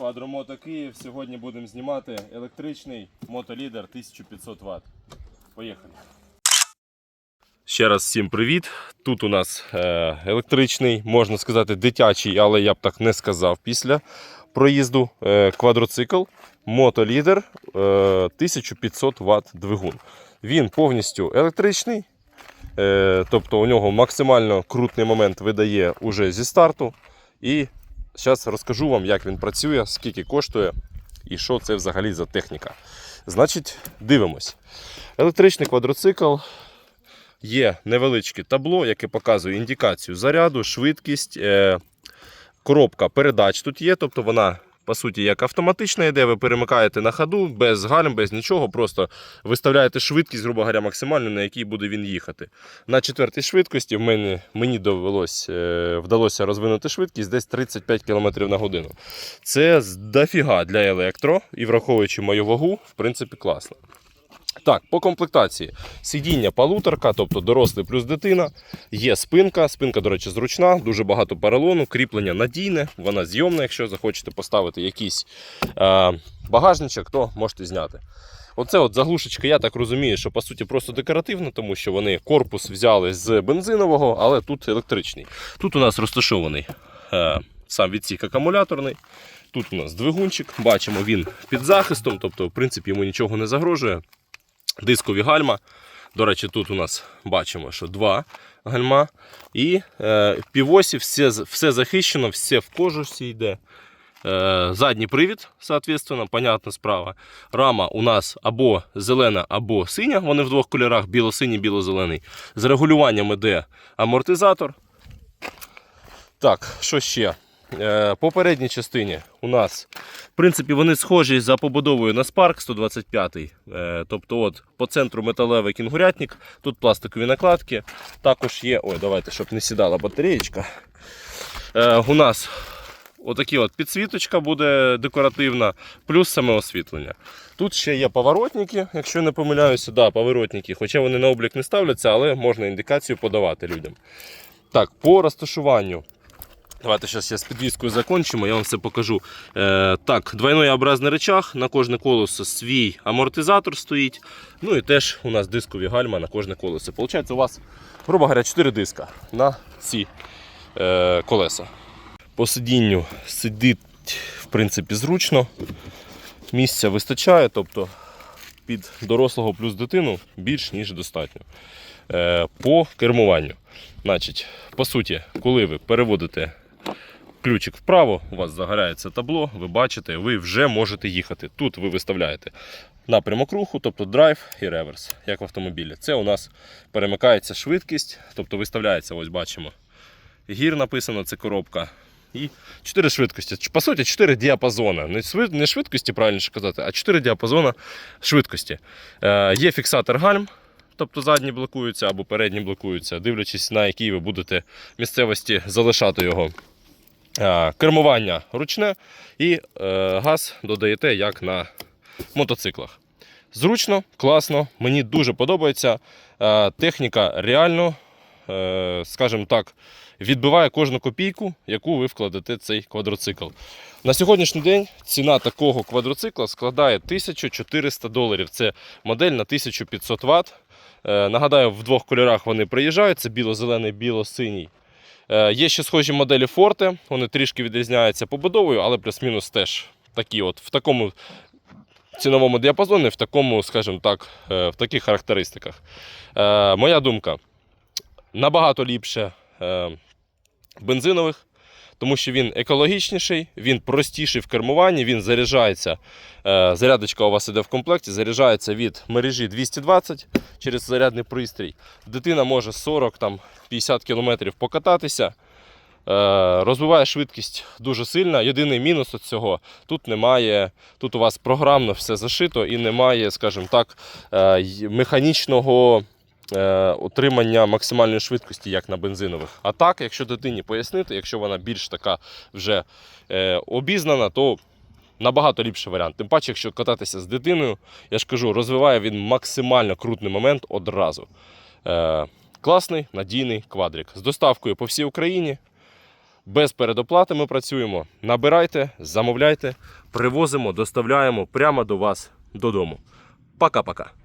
Квадромото Київ. Сьогодні будемо знімати електричний мотолідер 1500 Вт. Поїхали. Ще раз всім привіт. Тут у нас е, електричний, можна сказати, дитячий, але я б так не сказав після проїзду. Е, квадроцикл, мотолідер е, 1500 Вт двигун. Він повністю електричний, е, тобто у нього максимально крутний момент видає уже зі старту. І зараз розкажу вам, як він працює, скільки коштує і що це взагалі за техніка. Значить, дивимось. Електричний квадроцикл. Є невеличке табло, яке показує індикацію заряду, швидкість, е, коробка передач тут є, тобто вона. По суті, як автоматична йде, ви перемикаєте на ходу без гальм, без нічого, просто виставляєте швидкість, грубо говоря, максимальну, на якій буде він їхати. На четвертій швидкості в мене, мені довелось, е, вдалося розвинути швидкість десь 35 км на годину. Це дофіга для електро, і враховуючи мою вагу, в принципі, класно. Так, по комплектації. Сидіння полуторка, тобто дорослий плюс дитина. Є спинка. Спинка, до речі, зручна, дуже багато поролону, кріплення надійне, вона зйомна. Якщо захочете поставити якийсь е, багажничок, то можете зняти. Оце от заглушечка, я так розумію, що по суті просто декоративна, тому що вони корпус взяли з бензинового, але тут електричний. Тут у нас розташований е, сам відсік акумуляторний. Тут у нас двигунчик, бачимо, він під захистом, тобто, в принципі, йому нічого не загрожує. Дискові гальма. До речі, тут у нас бачимо, що два гальма. І е, півосі все, все захищено, все в кожусі йде. Е, задній привід, соответственно, понятна справа. Рама у нас або зелена, або синя. Вони в двох кольорах: біло-синій, біло-зелений. З регулюванням іде амортизатор. Так, що ще? Е, По передній частині у нас, в принципі, вони схожі за побудовою на Spark 125. Е, Тобто, от по центру металевий кінгурятник, тут пластикові накладки. Також є. Ой, давайте, щоб не сідала батареєчка. Е, У нас отакі от підсвіточка буде декоративна, плюс саме освітлення. Тут ще є поворотники, якщо не помиляюся, да, поворотники, хоча вони на облік не ставляться, але можна індикацію подавати людям. Так, по розташуванню. Давайте зараз я з підвіскою закончимо, я вам все покажу. Е, так, двойнообразний речах, на кожне колесо свій амортизатор стоїть. Ну і теж у нас дискові гальма на кожне колесо. Получається, у вас, грубо говоря, 4 диска на ці е, колеса. По сидінню сидить, в принципі, зручно. Місця вистачає, тобто під дорослого плюс дитину більш ніж достатньо. Е, по кермуванню. Значить, по суті, коли ви переводите ключик вправо, у вас загорається табло, ви бачите, ви вже можете їхати. Тут ви виставляєте напрямок руху, тобто драйв і реверс, як в автомобілі. Це у нас перемикається швидкість, тобто виставляється, ось бачимо. Гір написано, це коробка. І 4 швидкості. По суті, 4 діапазони. Не, швидкості, правильніше казати, а 4 діапазони швидкості. Е, є фіксатор гальм, тобто задні блокуються або передні блокуються, дивлячись на якій ви будете місцевості залишати його. Е, кермування ручне і е, газ додаєте як на мотоциклах. Зручно, класно, мені дуже подобається. Е, техніка реально, скажімо так, відбиває кожну копійку, яку ви вкладете цей квадроцикл. На сьогоднішній день ціна такого квадроцикла складає 1400 доларів. Це модель на 1500 Вт. Нагадаю, в двох кольорах вони приїжджають: це біло-зелений, біло-синій. Е, Є ще схожі моделі Forte, вони трішки відрізняються побудовою, але плюс-мінус теж такі от в такому ціновому діапазоні, в такому, скажімо так, е, в таких характеристиках. Е, Моя думка набагато ліпше бензинових, тому що він екологічніший, він простіший в кермуванні, він заряджається. е, Зарядочка у вас іде в комплекті, заряджається від мережі 220 через зарядний пристрій. Дитина може 40-50 км покататися. Е, Розвиває швидкість дуже сильно. Єдиний мінус від цього тут немає. Тут у вас програмно все зашито і немає, скажімо так, е, механічного отримання максимальної швидкості, як на бензинових. А так, якщо дитині пояснити, якщо вона більш така вже е, обізнана, то набагато ліпший варіант. Тим паче, якщо кататися з дитиною, я ж кажу, розвиває він максимально крутний момент одразу. Е, класний, надійний квадрик з доставкою по всій Україні. Без передоплати ми працюємо. Набирайте, замовляйте, привозимо, доставляємо прямо до вас додому. Пока-пока.